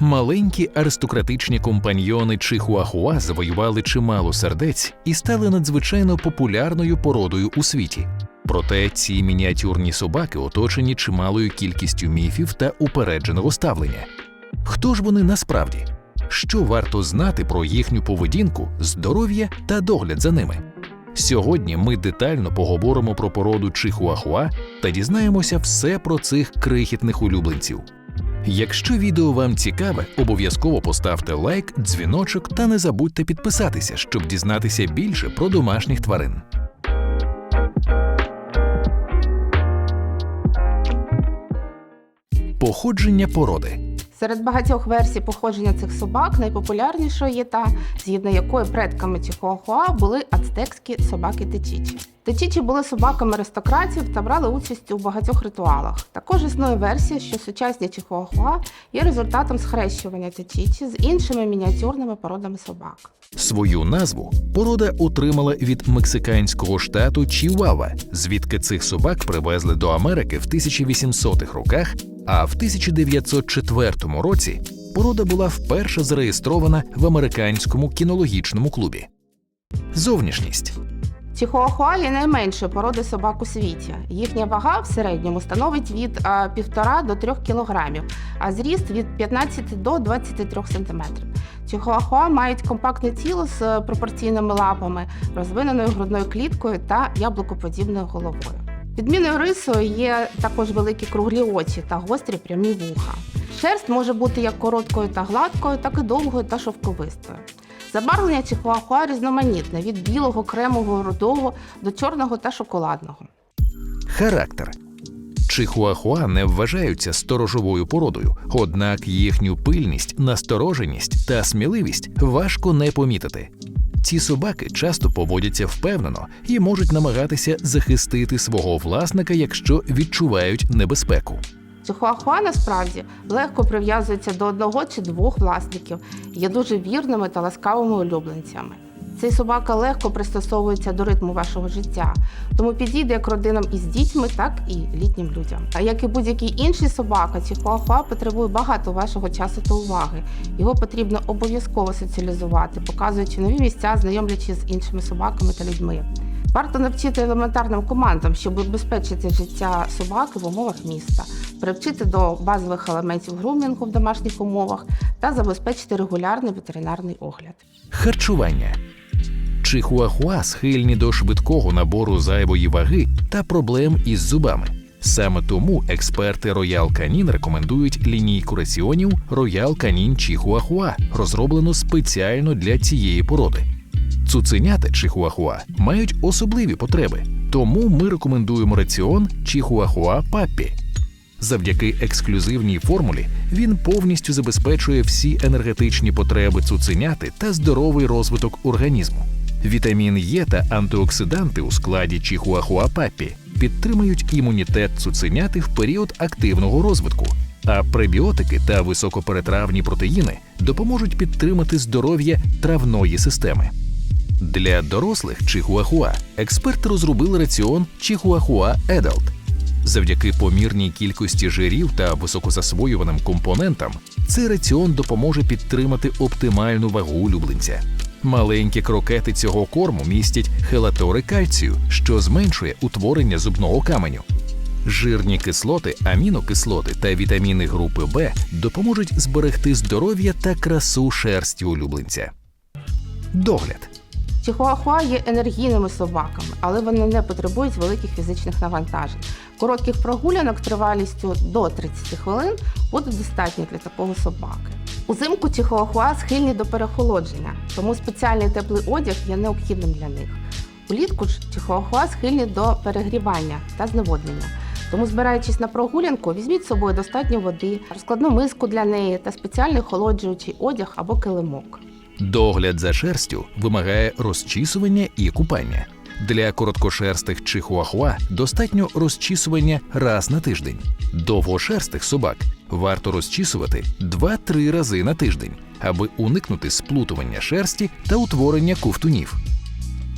Маленькі аристократичні компаньйони Чихуахуа завоювали чимало сердець і стали надзвичайно популярною породою у світі. Проте ці мініатюрні собаки оточені чималою кількістю міфів та упередженого ставлення. Хто ж вони насправді? Що варто знати про їхню поведінку, здоров'я та догляд за ними? Сьогодні ми детально поговоримо про породу Чихуахуа та дізнаємося все про цих крихітних улюбленців. Якщо відео вам цікаве, обов'язково поставте лайк, дзвіночок та не забудьте підписатися, щоб дізнатися більше про домашніх тварин. Походження породи. Серед багатьох версій походження цих собак найпопулярнішою є та, згідно якої предками Чихуахуа були ацтекські собаки Течічі. Течічі були собаками аристократів та брали участь у багатьох ритуалах. Також існує версія, що сучасні Чихуахуа є результатом схрещування Течічі з іншими мініатюрними породами собак. Свою назву порода отримала від мексиканського штату Чіуава, звідки цих собак привезли до Америки в 1800-х роках, а в 1904 році порода була вперше зареєстрована в американському кінологічному клубі. Зовнішність Чихуахуа є найменшою породи собак у світі. Їхня вага в середньому становить від а, 1,5 до 3 кг, а зріст від 15 до 23 см. Чихуахуа мають компактне тіло з пропорційними лапами, розвиненою грудною кліткою та яблукоподібною головою. Відмінною рисою є також великі круглі очі та гострі прямі вуха. Шерсть може бути як короткою та гладкою, так і довгою та шовковистою. Забарвлення чихуахуа різноманітне від білого, кремового, рудого до чорного та шоколадного. характер. Чихуахуа не вважаються сторожовою породою, однак їхню пильність, настороженість та сміливість важко не помітити. Ці собаки часто поводяться впевнено і можуть намагатися захистити свого власника, якщо відчувають небезпеку. Чихуахуа насправді легко прив'язується до одного чи двох власників, є дуже вірними та ласкавими улюбленцями. Цей собака легко пристосовується до ритму вашого життя, тому підійде як родинам із дітьми, так і літнім людям. А як і будь-який інший собака, чихуахуа потребує багато вашого часу та уваги. Його потрібно обов'язково соціалізувати, показуючи нові місця, знайомлячи з іншими собаками та людьми. Варто навчити елементарним командам, щоб убезпечити життя собаки в умовах міста, привчити до базових елементів грумінгу в домашніх умовах та забезпечити регулярний ветеринарний огляд. Харчування. Чихуахуа схильні до швидкого набору зайвої ваги та проблем із зубами. Саме тому експерти Royal Canin рекомендують лінійку раціонів Royal Canin Чихуахуа, розроблену спеціально для цієї породи. Цуценята Чихуахуа мають особливі потреби, тому ми рекомендуємо раціон Чихуахуа Паппі. Завдяки ексклюзивній формулі він повністю забезпечує всі енергетичні потреби цуценяти та здоровий розвиток організму. Вітамін Е та антиоксиданти у складі Чихуахуа Паппі підтримують імунітет цуценяти в період активного розвитку, а пребіотики та високоперетравні протеїни допоможуть підтримати здоров'я травної системи. Для дорослих чихуахуа експерти розробили раціон Чихуахуа Adult. Завдяки помірній кількості жирів та високозасвоюваним компонентам цей раціон допоможе підтримати оптимальну вагу улюбленця. Маленькі крокети цього корму містять хелатори кальцію, що зменшує утворення зубного каменю. Жирні кислоти, амінокислоти та вітаміни групи В допоможуть зберегти здоров'я та красу шерсті улюбленця. Догляд. Чихуахуа є енергійними собаками, але вони не потребують великих фізичних навантажень. Коротких прогулянок тривалістю до 30 хвилин буде достатньо для такого собаки. Узимку чихуахуа схильні до перехолодження, тому спеціальний теплий одяг є необхідним для них. Улітку ж чихуахуа схильні до перегрівання та зневоднення. Тому, збираючись на прогулянку, візьміть з собою достатньо води, розкладну миску для неї та спеціальний охолоджуючий одяг або килимок. Догляд за шерстю вимагає розчісування і купання. Для короткошерстих чихуахуа достатньо розчісування раз на тиждень. Довгошерстих собак варто розчісувати 2-3 рази на тиждень, аби уникнути сплутування шерсті та утворення ковтунів.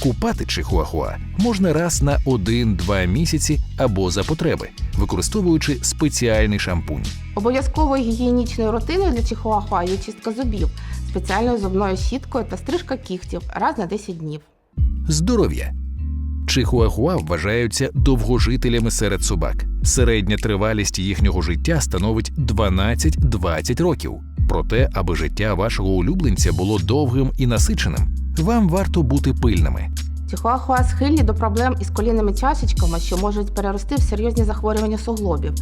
Купати чихуахуа можна раз на 1-2 місяці або за потреби, використовуючи спеціальний шампунь. Обов'язковою гігієнічною рутиною для чихуахуа є чистка зубів, спеціальною зубною щіткою та стрижка кігтів раз на 10 днів. Здоров'я. Чихуахуа вважаються довгожителями серед собак. Середня тривалість їхнього життя становить 12-20 років. Проте, аби життя вашого улюбленця було довгим і насиченим, вам варто бути пильними. Чихуахуа схильні до проблем із колінними чашечками, що можуть перерости в серйозні захворювання суглобів.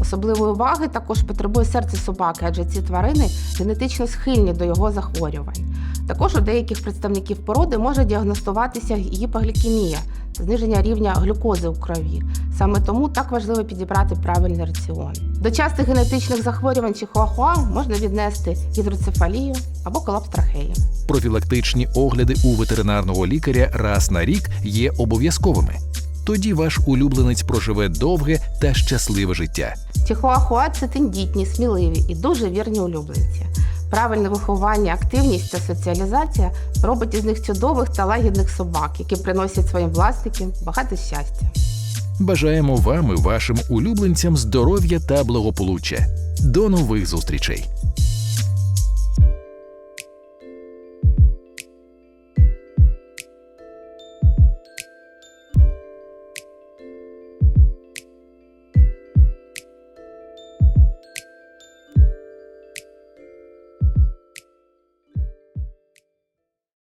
Особливої уваги також потребує серце собаки, адже ці тварини генетично схильні до його захворювань. Також у деяких представників породи може діагностуватися гіпоглікемія, зниження рівня глюкози у крові. Саме тому так важливо підібрати правильний раціон. До частих генетичних захворювань чихуахуа можна віднести гідроцефалію або колапс трахеї. Профілактичні огляди у ветеринарного лікаря раз на рік є обов'язковими. Тоді ваш улюбленець проживе довге та щасливе життя. Чихуахуа це тендітні, сміливі і дуже вірні улюбленці. Правильне виховання, активність та соціалізація робить із них чудових та лагідних собак, які приносять своїм власникам багато щастя. Бажаємо вам і вашим улюбленцям здоров'я та благополуччя. До нових зустрічей!